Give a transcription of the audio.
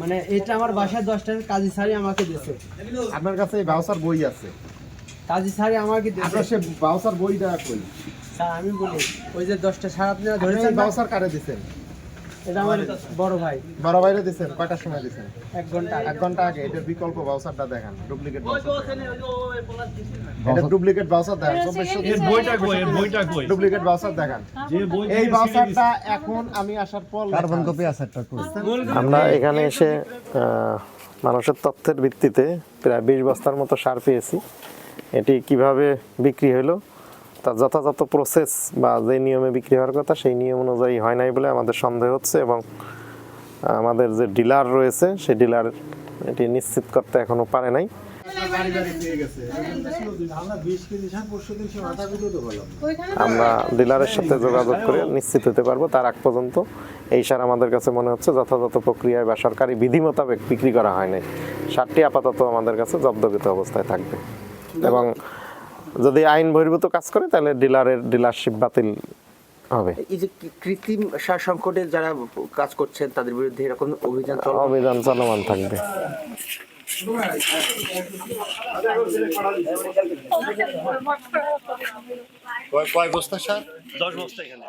মানে এটা আমার বাসায় দশটা কাজী সারি আমাকে দিয়েছে। আপনার কাছে এই বাউসার বই আছে? কাজী সারি আমাকে দিয়েছে। আপনার সে বাউসার বই দেওয়া কই? স্যার আমি বলি ওই যে দশটা সার আপনারা আপনি ধরেছেন বাউসার কারে দিছেন? এটা আমার বড় ভাই। বড় ভাইরে দিছেন কয়টার সময় দিয়েছেন এক ঘণ্টা এক ঘণ্টা আগে এটার বিকল্প বাউসারটা দেখান ডুপ্লিকেট এটা ডুপ্লিকেট বাউসার দেখান। এর বইটা কই এর বইটা কই? ডুপ্লিকেট বাউসার দেখান। যে বই এই বাউসারটা এখন আমি আসার পর কার্বন কপি আছে একটা আমরা এখানে এসে মানুষের তথ্যের ভিত্তিতে প্রায় বিশ বস্তার মতো সার পেয়েছি। এটি কীভাবে বিক্রি হলো তার যথাযথ প্রসেস বা যে নিয়মে বিক্রি হওয়ার কথা সেই নিয়ম অনুযায়ী হয় নাই বলে আমাদের সন্দেহ হচ্ছে এবং আমাদের যে ডিলার রয়েছে সেই ডিলার এটি নিশ্চিত করতে এখনও পারে নাই। আমরা ডিলারের সাথে যোগাযোগ করে নিশ্চিত হতে পারব তার আগ পর্যন্ত। এই সার আমাদের কাছে মনে হচ্ছে যথাযথ প্রক্রিয়ায় বা সরকারি বিধি মোতাবেক বিক্রি করা হয় নাই। সারটি আপাতত আমাদের কাছে জব্দকৃত অবস্থায় থাকবে। এবং যদি আইন বহির্ভূত কাজ করে তাহলে ডিলারের ডিলারশিপ বাতিল হবে। এই যে কৃত্রিম সার সংকটে যারা কাজ করছেন তাদের বিরুদ্ধে এরকম অভিযান অভিযান চলমান থাকবে। দশ বস্তা এখানে।